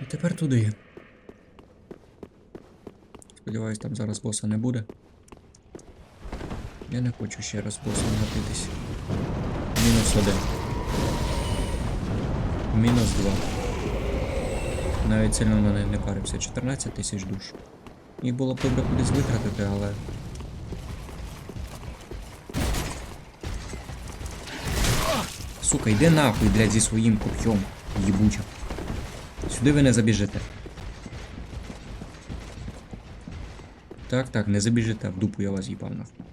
І тепер туди. Сподіваюсь, там зараз боса не буде. Я не хочу ще раз босом гатитись. Мінус один. Мінус два. Навіть сильно на неї не парився. 14 тисяч душ. Їх було б добре кудись витратити, але. Сука, йди нахуй, блядь, зі своїм коп'єм, їбуча. Сюди ви не забіжите. Так, так, не забіжите, в дупу я вас їбав нахуй.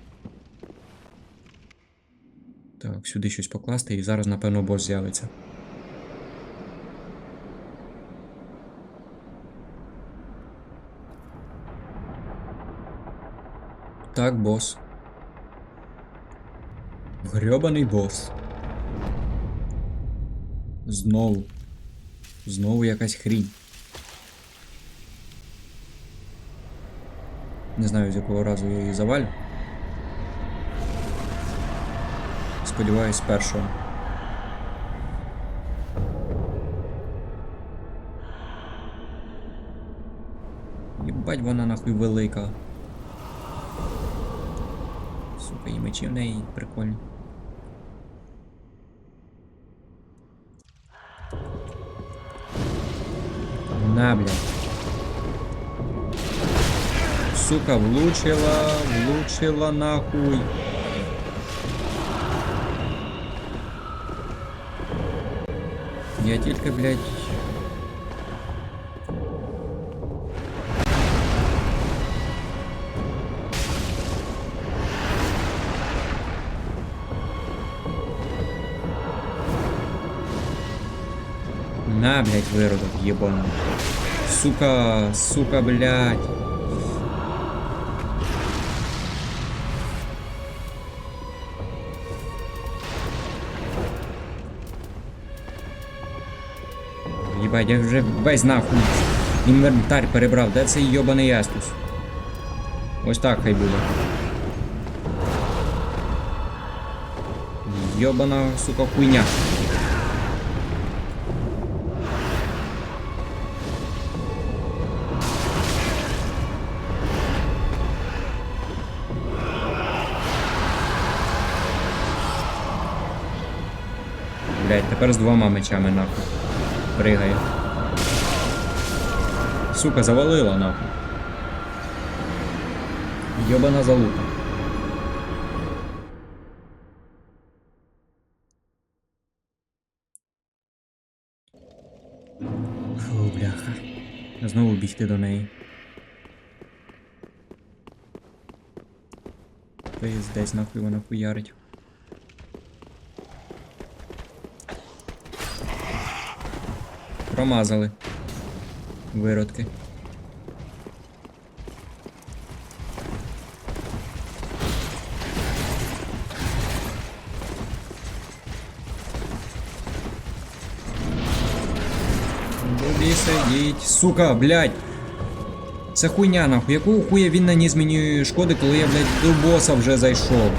Так, сюди щось покласти і зараз, напевно, бос з'явиться. Так, бос. Грьобаний бос. Знову. Знову якась хрінь. Не знаю, з якого разу я її завалю. Сподіваюсь, з першого. Єбать вона нахуй велика. Сука, і мечі в неї прикольні. На, блядь. Сука, влучила, влучила нахуй. Я тільки, блядь. На, блядь, выродок ебаный. Сука, сука, блядь. Єбать, я вже весь нахуй інвентар перебрав. Де цей йобаний ястус? Ось так хай буде. Йобана, сука, хуйня. Тепер з двома мечами нахуй. Пригає. Сука, завалила нахуй. Йобана залута. Фу, бляха. Знову бігти до неї. Пиздець нахуй вона хуярить. Промазали. Виродки. Буди сидіть. Сука, блядь. Це хуйня нахуй. Якого хуя він наніс мені шкоди, коли я, блядь, до боса вже зайшов?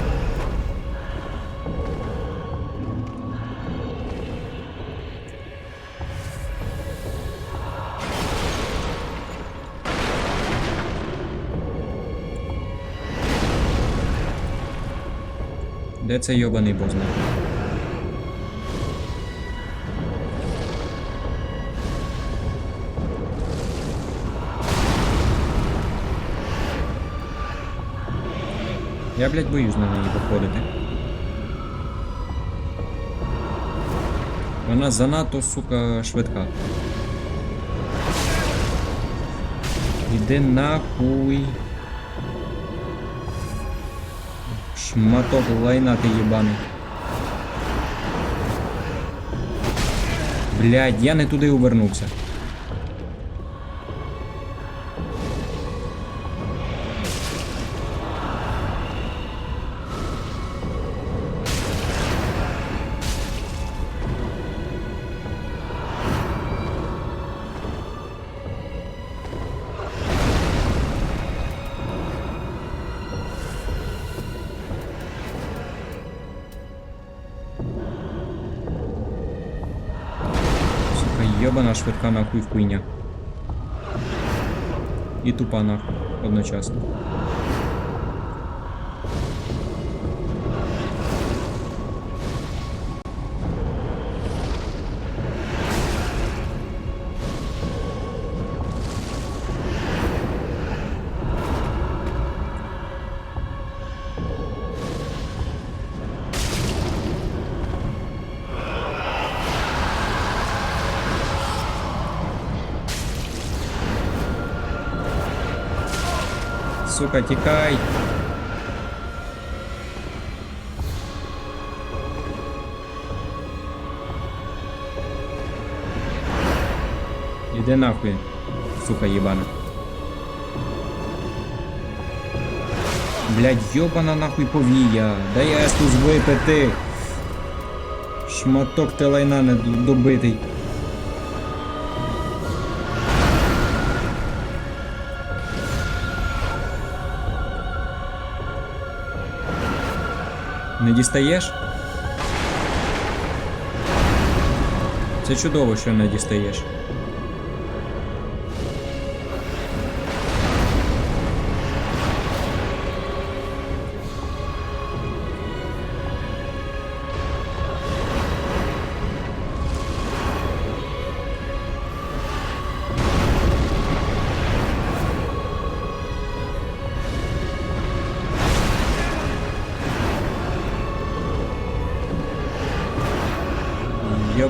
Де цей йобаний нахуй? Я, блядь, боюсь на неї виходити. Вона занадто, сука, швидка. Іди нахуй. Шматок лайна ты ебаный. Блядь, я не туди увернувся. Йобана швидка нахуй куйня І тупа нахуй одночасно. Сука, тікай. Іди нахуй, сука єбана. Блядь, йобана нахуй повія. Дай естус випити. Шматок ти лайна не добитий. Не дістаєш? Це чудово, що не дістаєш.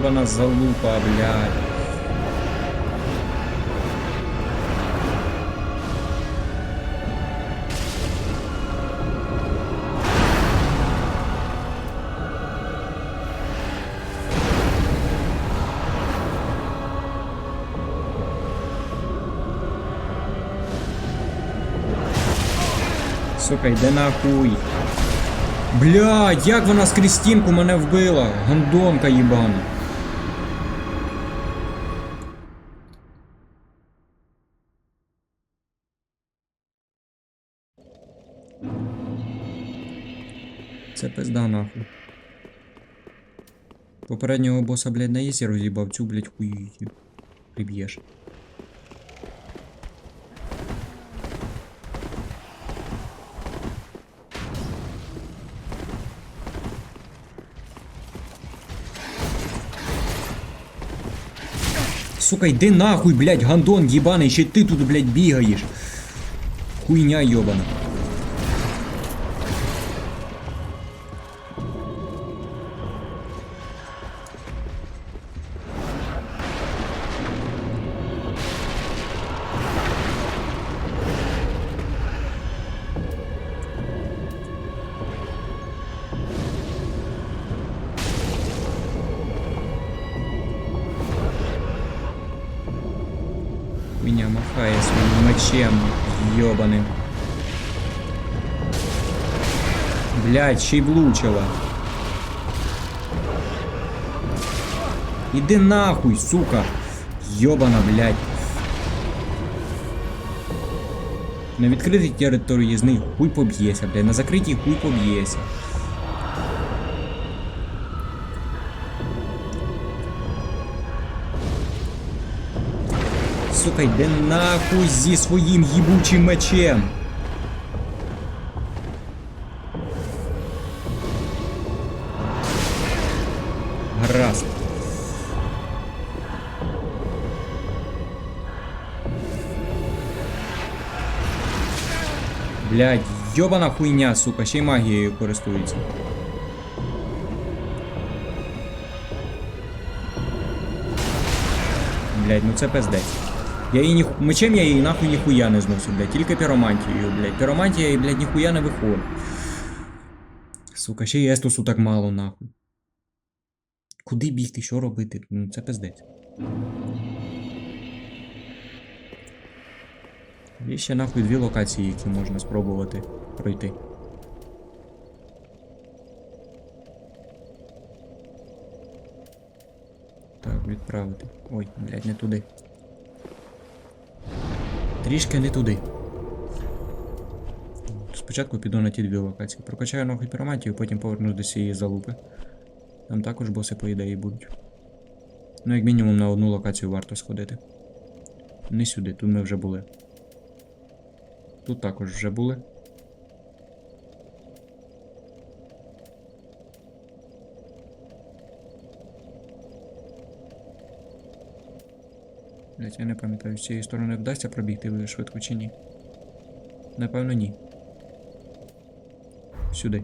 Йобана залупа, блядь. Сука, йде нахуй. Блядь, як вона з Крістінку мене вбила? Гандонка їбана. Це пизда нахуй. Попереднього боса, блядь, на єсі роз'їбав цю, блядь, її. Приб'єш. Сука, йди нахуй, блядь, гандон єбаний, ще ти тут, блядь, бігаєш. Хуйня йобана. Махає своїм мечем йобаним. Блядь, ще й влучила. Іди нахуй, сука. Йобана, блядь. На відкритій території з них хуй поб'єся, блядь. На закритій хуй поб'єся. Сука, йди нахуй зі своїм їбучим мечем. Гаразд. Блядь, йобана хуйня, сука, ще й магією користується. Блядь, ну це пиздець. Я її ні... Мечем я її нахуй ніхуя не зносив, блядь. Тільки піромантією, блядь. Піромантія і, блядь, ніхуя не виходить. Сука, ще й естусу так мало, нахуй. Куди бігти, що робити? Ну це пиздець. Є ще нахуй дві локації, які можна спробувати пройти. Так, відправити. Ой, блядь, не туди. Трішки не туди. Спочатку піду на ті дві локації. Прокачаю ногу піроматію, потім повернусь до цієї залупи. Там також боси, по ідеї, будуть. Ну, як мінімум на одну локацію варто сходити. Не сюди, тут ми вже були. Тут також вже були. Блять, я не пам'ятаю, з цієї сторони вдасться пробігти швидко чи ні. Напевно, ні. Сюди.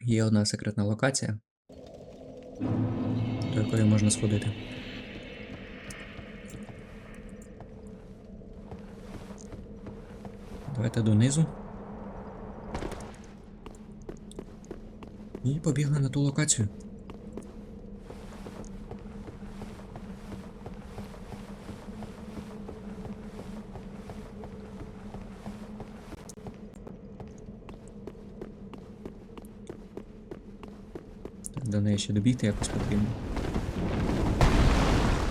Є одна секретна локація, до якої можна сходити. Давайте донизу. І побігли на ту локацію. До неї ще добігти якось потрібно.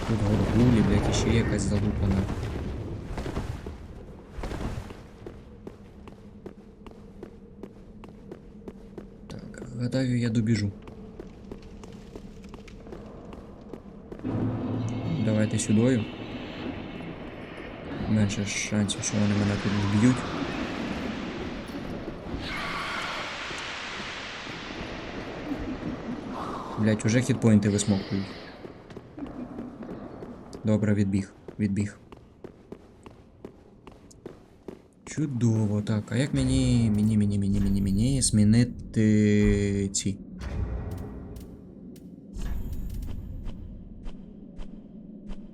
Тут горгулі, блядь, ще якась залупана. Гадаю, я добіжу. Давайте сюдою. Менше шансів, що вони мене тут вб'ють. Блять, уже хітпоінти висмоктують. Добре, відбіг. Відбіг. Чудово, так. А як мені. Мені, мені, мені, мені, мені змінити ці.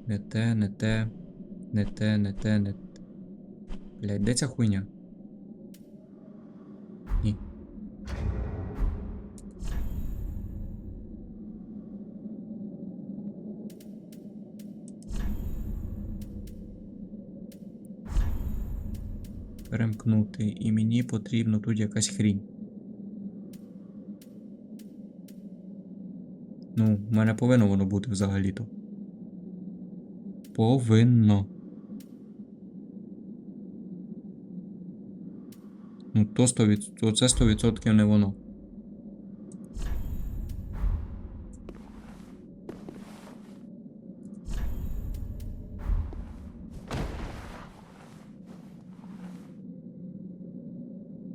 Не те, не те. Не те, не те, не те. Блять, де ця хуйня? Перемкнути, і мені потрібно тут якась хрінь. Ну, в мене повинно воно бути взагалі-то. Повинно. Ну, то 100%, то це 100% не воно.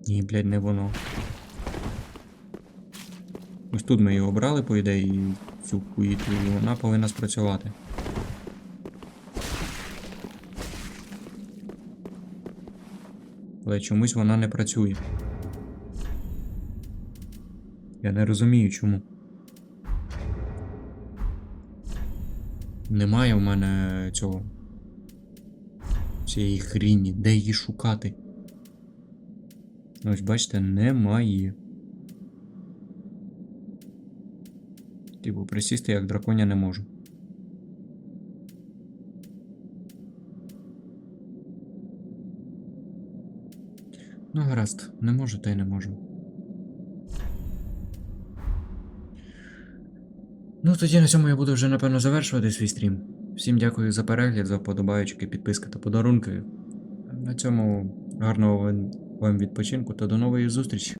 Ні, блядь, не воно. Ось тут ми її обрали, по ідеї, цю хуїту, і вона повинна спрацювати. Але чомусь вона не працює. Я не розумію чому. Немає в мене цього. Цієї хріні. Де її шукати? Ось бачите, немає. Типу, присісти як драконя не можу. Ну, гаразд, не можу, та й не можу. Ну, тоді на цьому я буду вже напевно завершувати свій стрім. Всім дякую за перегляд, за вподобайки, підписки та подарунки. На цьому гарного вам відпочинку та до нової зустрічі.